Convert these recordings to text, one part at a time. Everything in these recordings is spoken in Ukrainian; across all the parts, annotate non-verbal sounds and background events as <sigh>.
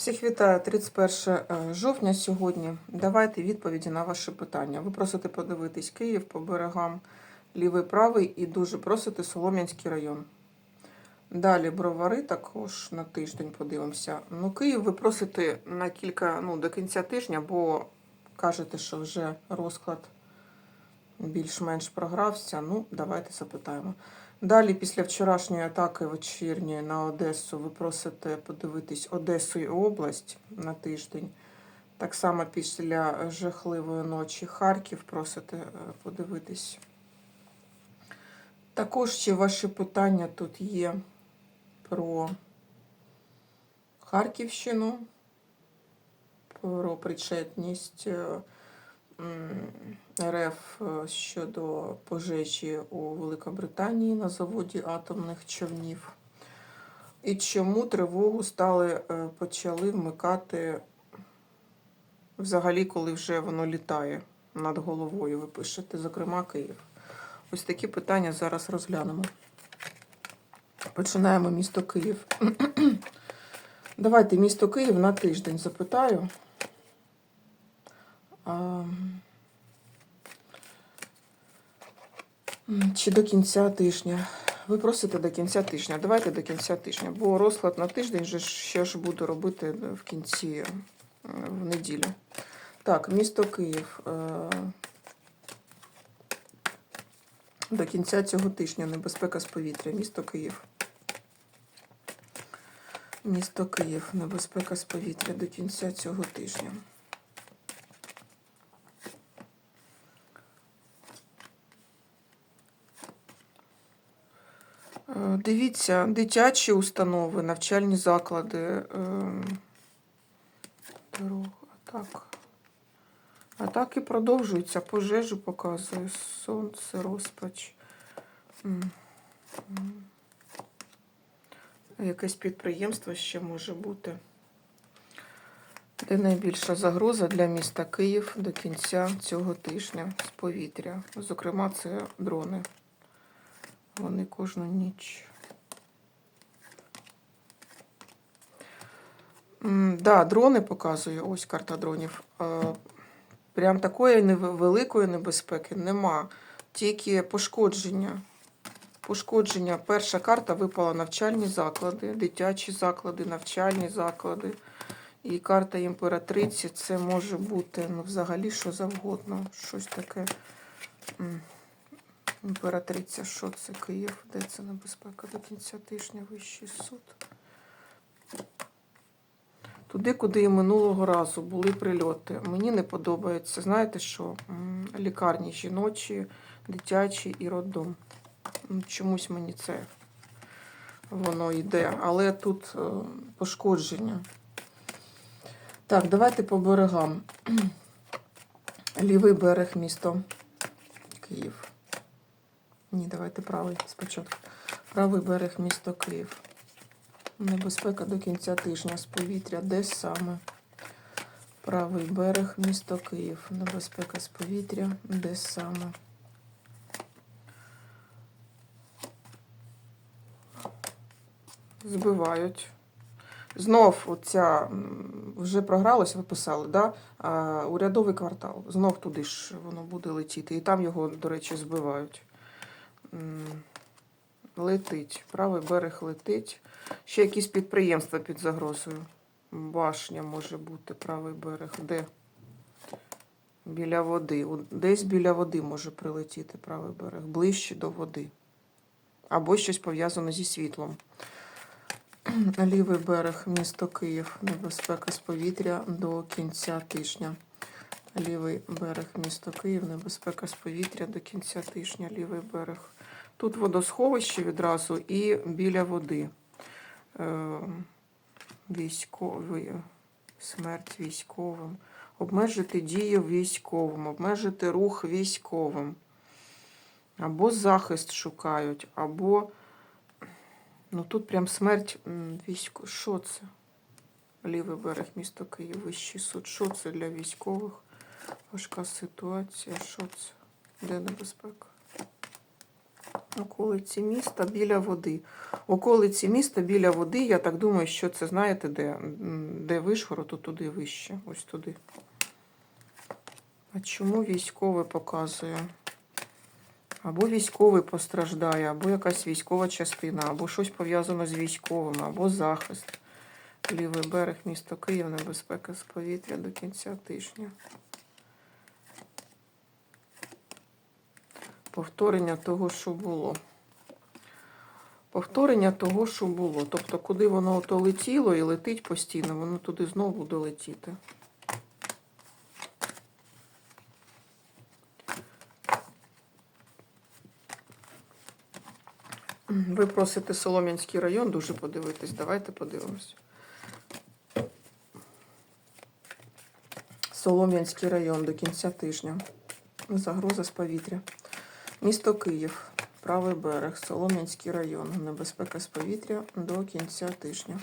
Всіх вітаю 31 жовтня сьогодні. Давайте відповіді на ваші питання. Ви просите подивитись Київ по берегам лівий, правий і дуже просите Солом'янський район. Далі бровари також на тиждень подивимося. Ну, Київ ви просите на кілька, ну, до кінця тижня, бо кажете, що вже розклад більш-менш програвся. Ну, давайте запитаємо. Далі, після вчорашньої атаки вечірньої на Одесу, ви просите подивитись Одесу і область на тиждень. Так само після жахливої ночі Харків просите е, подивитись. Також ще ваші питання тут є про Харківщину, про причетність е, РФ е, щодо пожежі у Великобританії на заводі атомних човнів. І чому тривогу стали е, почали вмикати взагалі, коли вже воно літає над головою, ви пишете, зокрема Київ. Ось такі питання зараз розглянемо. Починаємо місто Київ. <clears throat> Давайте місто Київ на тиждень запитаю. Чи до кінця тижня? Ви просите до кінця тижня. Давайте до кінця тижня, бо розклад на тиждень же ще ж буду робити в кінці в неділю. Так, місто Київ. е, До кінця цього тижня небезпека з повітря. Місто Київ. Місто Київ. Небезпека з повітря до кінця цього тижня. Дивіться, дитячі установи, навчальні заклади. е, Дорога, так. Атаки продовжуються. Пожежу показує. Сонце, розпач. Якесь підприємство ще може бути. Де найбільша загроза для міста Київ до кінця цього тижня з повітря. Зокрема, це дрони. Вони кожну ніч. М, Да, дрони показую. Ось карта дронів. Е, Прям такої великої небезпеки нема. Тільки пошкодження. Пошкодження. Перша карта випала навчальні заклади, дитячі заклади, навчальні заклади. І карта імператриці це може бути ну, взагалі що завгодно. Щось таке. Імператриця, що це Київ? Де це небезпека до кінця тижня вищий суд? Туди, куди і минулого разу були прильоти. Мені не подобається. Знаєте що? Лікарні жіночі, дитячі і роддом. Чомусь мені це воно йде. Але тут е, пошкодження. Так, давайте по берегам. <clears throat> Лівий берег місто Київ. Ні, давайте правий спочатку. Правий берег місто Київ. Небезпека до кінця тижня з повітря. Де саме? Правий берег, місто Київ. Небезпека з повітря. Де саме? Збивають. Знов оця вже програлось, ви писали, да? а, урядовий квартал. Знов туди ж воно буде летіти. І там його, до речі, збивають. Летить. Правий берег летить. Ще якісь підприємства під загрозою. Башня може бути, правий берег. Де? Біля води. Десь біля води може прилетіти правий берег. Ближче до води. Або щось пов'язане зі світлом. <clears throat> Лівий берег, місто Київ. Небезпека з повітря до кінця тижня. Лівий берег, місто Київ. Небезпека з повітря до кінця тижня. Лівий берег. Тут водосховище відразу і біля води. Е, Військовий, смерть військовим. Обмежити дію військовим, обмежити рух військовим. Або захист шукають, або. Ну тут прям смерть військо. Що це? Лівий берег місто Київ, вищий суд. Що це для військових? Важка ситуація. Що це? Де небезпека? Околиці міста біля води. Околиці міста біля води, я так думаю, що це знаєте, де, де Вишгород, то туди вище. Ось туди. А чому військовий показує? Або військовий постраждає, або якась військова частина, або щось пов'язано з військовими, або захист. Лівий берег, місто Київ, небезпека з повітря до кінця тижня. Повторення того, що було. Повторення того, що було. Тобто, куди воно ото летіло і летить постійно, воно туди знову буде летіти. Ви просите Солом'янський район дуже подивитись. Давайте подивимось. Солом'янський район до кінця тижня. Загроза з повітря. Місто Київ, правий берег, Солом'янський район. Небезпека з повітря до кінця тижня.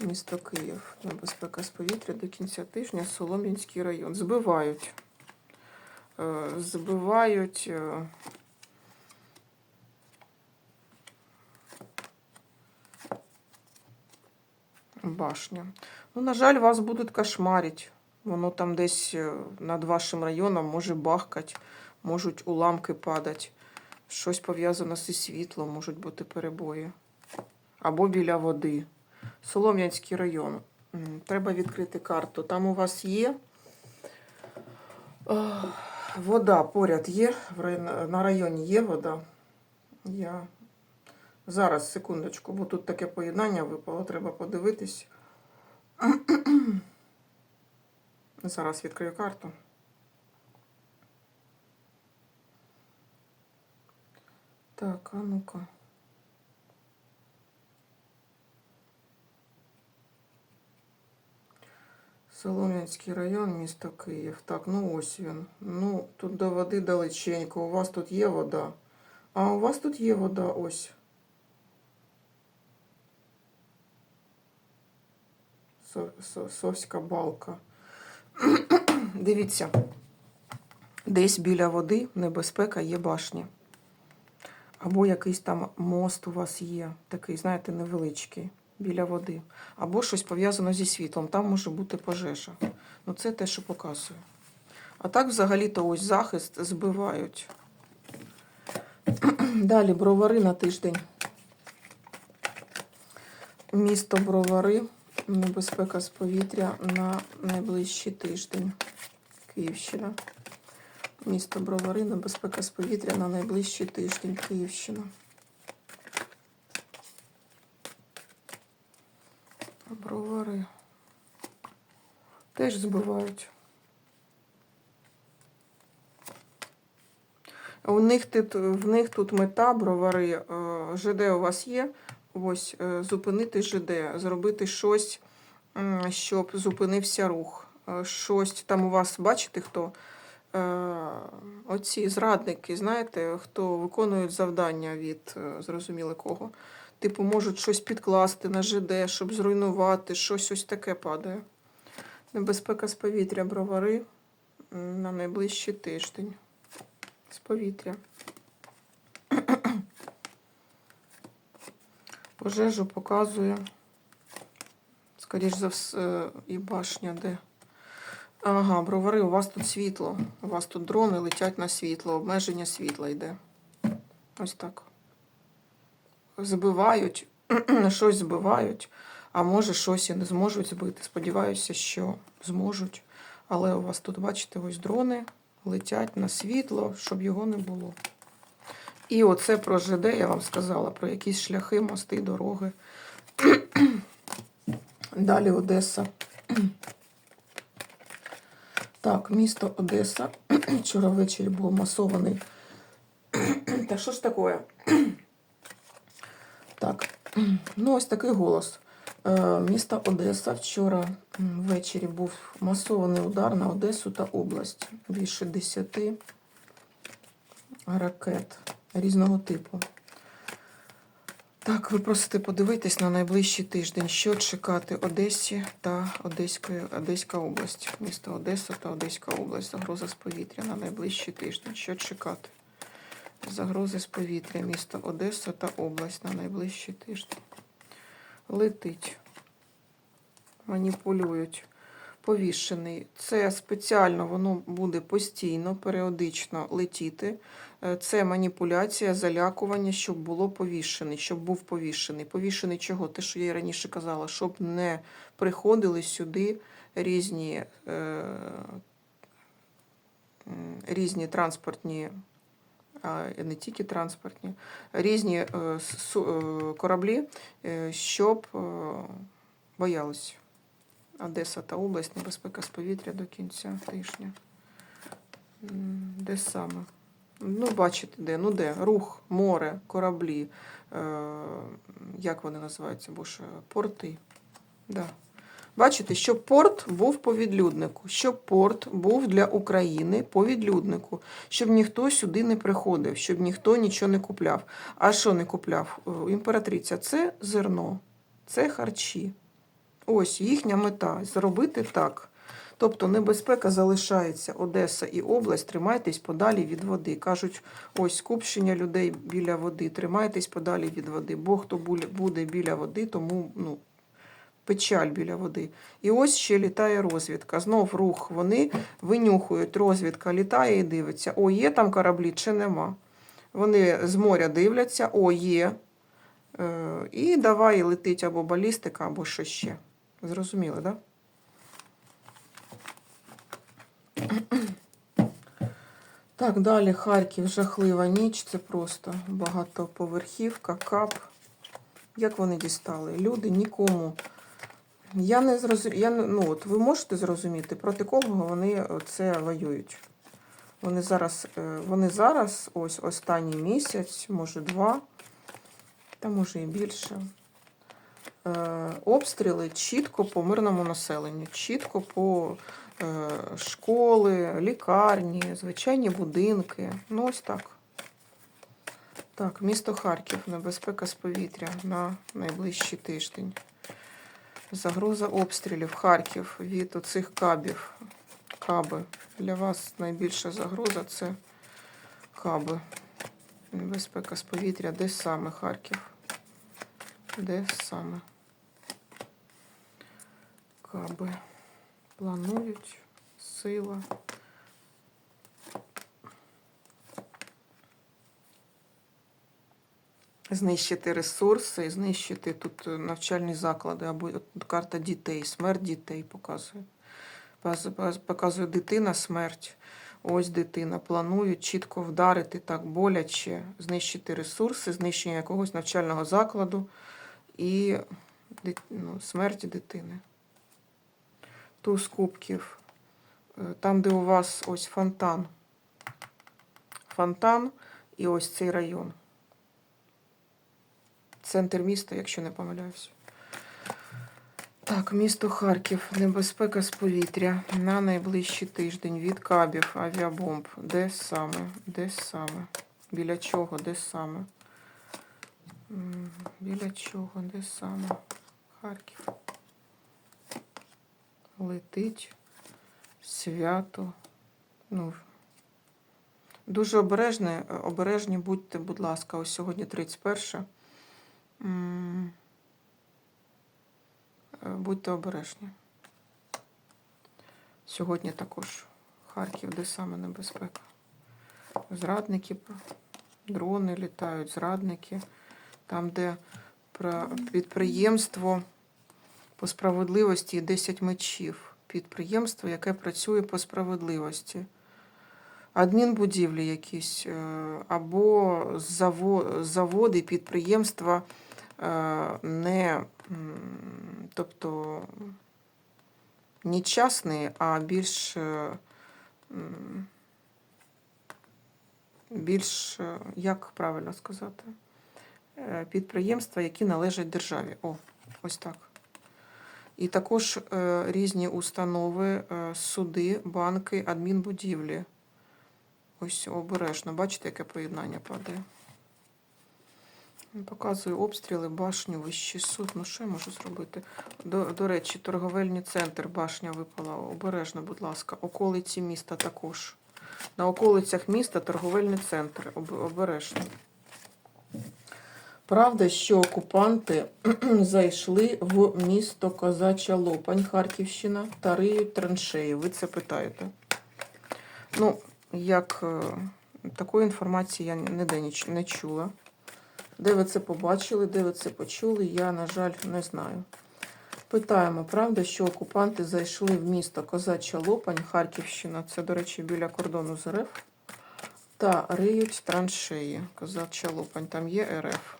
Місто Київ. Небезпека з повітря до кінця тижня. Солом'янський район. Збивають. Е, Збивають. е, Башня. Ну, на жаль, вас будуть кошмарить. Воно там десь е, над вашим районом може бахкать, можуть уламки падати. Щось пов'язане зі світлом, можуть бути перебої. Або біля води. Солом'янський район. Треба відкрити карту. Там у вас є вода поряд є. На районі є вода. Я зараз, секундочку, бо тут таке поєднання випало, треба подивитись. <clears throat> Зараз відкрию карту. Так, а ну-ка. Солом'янський район, місто Київ. Так, ну ось він. Ну, тут до води далеченько. У вас тут є вода. А у вас тут є вода, ось. Со- со- Совська балка. <clears throat> Дивіться, десь біля води небезпека є башні. Або якийсь там мост у вас є, такий, знаєте, невеличкий, біля води. Або щось пов'язано зі світлом, там може бути пожежа. Ну, це те, що показує. А так, взагалі-то ось захист збивають. <clears throat> Далі бровари на тиждень. Місто Бровари. Небезпека з повітря на найближчий тиждень. Київщина. Місто Бровари. Небезпека з повітря на найближчий тиждень. Київщина. Бровари. Теж збивають. У них тут, в них тут мета бровари. е, ЖД у вас є. Ось е, зупинити ЖД, зробити щось, щоб зупинився рух. Е, Щось там у вас, бачите, хто? Е, Оці зрадники, знаєте, хто виконують завдання від е, зрозуміло кого. Типу, можуть щось підкласти на ЖД, щоб зруйнувати, щось ось таке падає. Небезпека з повітря бровари на найближчий тиждень. З повітря. <coughs> Пожежу показує. Скоріш за все, і башня де. Ага, бровари, у вас тут світло. У вас тут дрони летять на світло, обмеження світла йде. Ось так. Збивають, <clears throat> щось збивають, а може щось і не зможуть збити. Сподіваюся, що зможуть. Але у вас тут, бачите, ось дрони летять на світло, щоб його не було. І оце про ЖД я вам сказала, про якісь шляхи, мости, дороги. <clears throat> Далі Одеса. Так, місто Одеса. Вчора ввечері був масований. <clears throat> Та що ж таке? <clears throat> Так, <clears throat> ну ось такий голос. Е, Місто Одеса вчора ввечері був масований удар на Одесу та область. Більше 10 ракет різного типу. Так, ви просите подивитись на найближчий тиждень, що чекати Одесі та Одеської, Одеська область. Місто Одеса та Одеська область. Загроза з повітря на найближчий тиждень. Що чекати? Загрози з повітря, місто Одеса та область на найближчий тиждень. Летить. Маніпулюють. Повішений. Це спеціально воно буде постійно, періодично летіти. Е, Це маніпуляція, залякування, щоб було повішений, щоб був повішений. Повішений чого? Те, що я раніше казала, щоб не приходили сюди різні, е, різні транспортні, а не тільки транспортні, різні е, е, кораблі, е, щоб е, боялись. Одеса та область, небезпека з повітря до кінця тижня. Де саме? Ну, бачите, де? Ну де? Рух, море, кораблі. Е, як вони називаються? Боже, порти. Да. Бачите, щоб порт був по відлюднику, щоб порт був для України по відлюднику, щоб ніхто сюди не приходив, щоб ніхто нічого не купляв. А що не купляв? Е, Імператриця, це зерно, це харчі. Ось їхня мета зробити так. Тобто небезпека залишається Одеса і область, тримайтесь подалі від води. Кажуть, ось скупщення людей біля води, тримайтесь подалі від води. Бо хто буде біля води, тому ну, печаль біля води. І ось ще літає розвідка. Знов рух. Вони винюхують, розвідка літає і дивиться, о, є там кораблі чи нема. Вони з моря дивляться, о, є. Е, І давай летить або балістика, або що ще. Зрозуміли, так? Да? <clears throat> Так, далі Харків, жахлива ніч. Це просто багатоповерхівка, кап. Як вони дістали? Люди нікому. Я не зрозумію. Я, ну, ви можете зрозуміти, проти кого вони це воюють. Вони зараз, е, вони зараз, ось останній місяць, може два, та може і більше. Е, обстріли чітко по мирному населенню, чітко по е, школи, лікарні, звичайні будинки. Ну, ось так. Так, місто Харків, небезпека з повітря на найближчий тиждень. Загроза обстрілів Харків від оцих кабів. Каби. Для вас найбільша загроза це каби. Небезпека з повітря. Де саме Харків? Де саме? Каби. Планують. Сила. Знищити ресурси, знищити тут е, навчальні заклади, або от карта дітей, смерть дітей показує. Показує дитина, смерть. Ось дитина. Планують чітко вдарити так боляче, знищити ресурси, знищення якогось навчального закладу і ну, смерть дитини. Туз кубків. Е, Там, де у вас ось фонтан. Фонтан і ось цей район. Центр міста, якщо не помиляюсь. Так, місто Харків. Небезпека з повітря на найближчий тиждень від кабів, авіабомб. Де саме? Де саме? Біля чого? Де саме? Біля чого? Де саме? Харків. Летить. Свято. Ну, дуже обережні, обережні будьте, будь ласка, ось сьогодні 31. Е, Будьте обережні. Сьогодні також Харків, де саме небезпека. Зрадники, дрони літають, зрадники. Там, де підприємство по справедливості і 10 мечів. Підприємство, яке працює по справедливості. Адмінбудівлі якісь, е, або заводи, підприємства е, не, тобто не частні, а більш, е, більш, як правильно сказати, підприємства, які належать державі. О, ось так. І також е, різні установи, е, суди, банки, адмінбудівлі. Ось обережно. Бачите, яке поєднання падає. Показую обстріли, башню, вищий суд. Ну, що я можу зробити? До, до речі, торговельний центр, башня випала. Обережно, будь ласка. Околиці міста також. На околицях міста торговельні центри. Об- Обережно. Правда, що окупанти <clears throat> зайшли в місто Козача Лопань, Харківщина, та риють траншеї. Ви це питаєте? Ну, як е, такої інформації я ніде не чула. Де ви це побачили, де ви це почули, я, на жаль, не знаю. Питаємо, правда, що окупанти зайшли в місто Козача Лопань, Харківщина, це, до речі, біля кордону з РФ, та риють траншеї. Козача Лопань, там є РФ.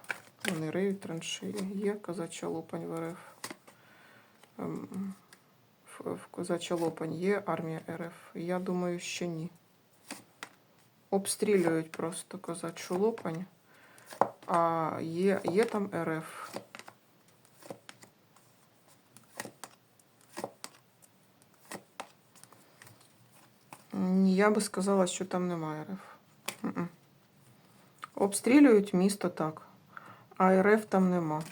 Вони риють траншеї. Є Козача Лопань в РФ. Ем, В, Козача Лопань є армія РФ? Я думаю, що ні. Обстрілюють просто Козачу Лопань. А є, є там РФ. Я би сказала, що там немає РФ. Обстрілюють місто так, а РФ там нема.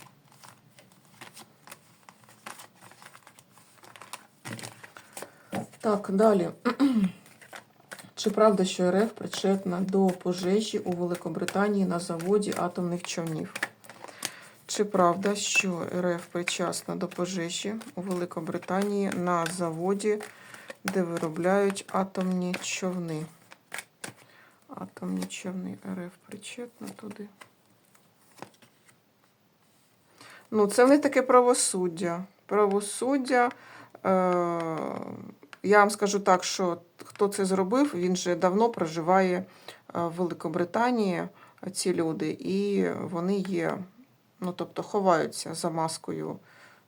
Так, далі. <clears throat> Чи правда, що РФ причетна до пожежі у Великобританії на заводі атомних човнів? Чи правда, що РФ причасна до пожежі у Великобританії на заводі, де виробляють атомні човни? Атомні човни РФ причетна туди. Ну, це не таке правосуддя. Правосуддя. Е- я вам скажу так, що хто це зробив, він же давно проживає е, в Великобританії, ці люди, і вони є, ну тобто ховаються за маскою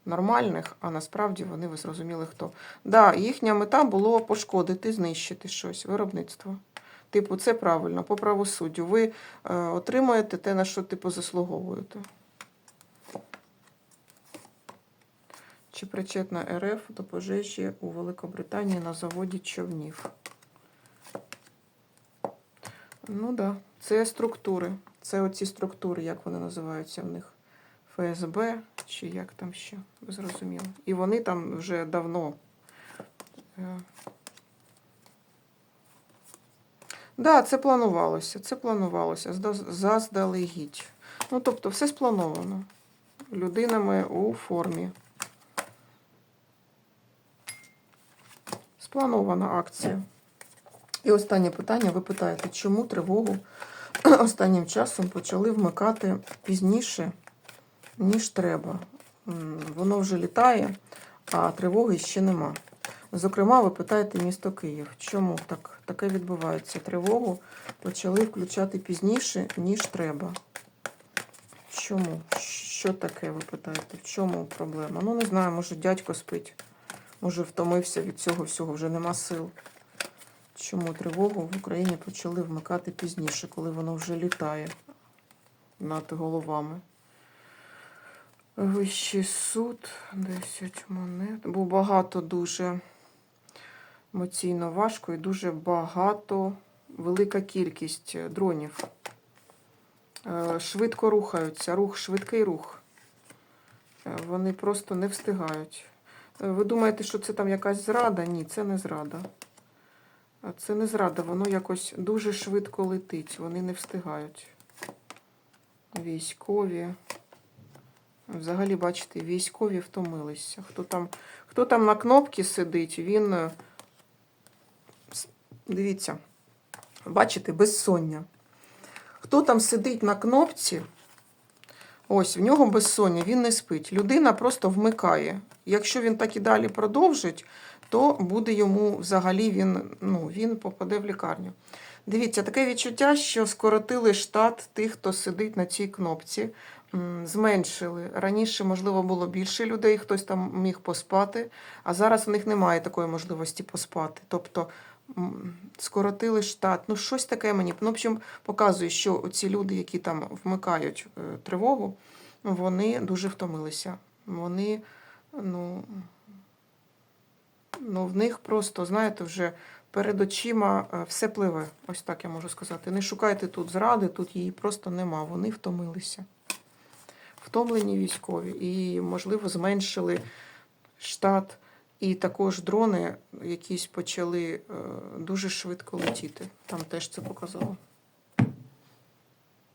нормальних, а насправді вони ви зрозуміли хто. Да, їхня мета було пошкодити, знищити щось, виробництво. Типу, це правильно, по правосуддю. Ви е, отримуєте те, на що типу заслуговуєте. Чи причетна РФ до пожежі у Великобританії на заводі човнів? Ну так, да. це структури. Це оці структури, як вони називаються в них. ФСБ чи як там ще, ви зрозуміли. І вони там вже давно. Да, це планувалося. Це планувалося заздалегідь. Ну, тобто, все сплановано людинами у формі. Спланована акція. І останнє питання. Ви питаєте, чому тривогу <clears throat> останнім часом почали вмикати пізніше, ніж треба? Воно вже літає, а тривоги ще нема. Зокрема, ви питаєте місто Київ. Чому так, таке відбувається? Тривогу почали включати пізніше, ніж треба. Чому? Що таке, ви питаєте? В чому проблема? Ну, не знаю, може дядько спить. Може, втомився від цього всього, вже нема сил. Чому тривогу в Україні почали вмикати пізніше, коли воно вже літає над головами? Вищий суд, 10 монет. Бо багато дуже емоційно важко і дуже багато, велика кількість дронів. Е, Швидко рухаються, рух, швидкий рух. Е, Вони просто не встигають. Е, Ви думаєте, що це там якась зрада? Ні, це не зрада. Це не зрада, воно якось дуже швидко летить, вони не встигають. Військові. Взагалі, бачите, військові втомилися. Хто там, хто там на кнопці сидить, він. Дивіться, бачите, безсоння. Хто там сидить на кнопці, ось в нього безсоння, він не спить. Людина просто вмикає. Якщо він так і далі продовжить, то буде йому взагалі він, ну, він попаде в лікарню. Дивіться, таке відчуття, що скоротили штат тих, хто сидить на цій кнопці, зменшили. Раніше, можливо, було більше людей, хтось там міг поспати, а зараз у них немає такої можливості поспати. Тобто скоротили штат. Ну, щось таке мені. Ну, в общем, показує, що ці люди, які там вмикають е, тривогу, вони дуже втомилися. Вони, ну, ну, в них просто, знаєте, вже перед очима е, все пливе. Ось так я можу сказати. Не шукайте тут зради, тут її просто нема. Вони втомилися. Втомлені військові. І, можливо, зменшили штат І також дрони якісь почали е, дуже швидко летіти. Там теж це показало.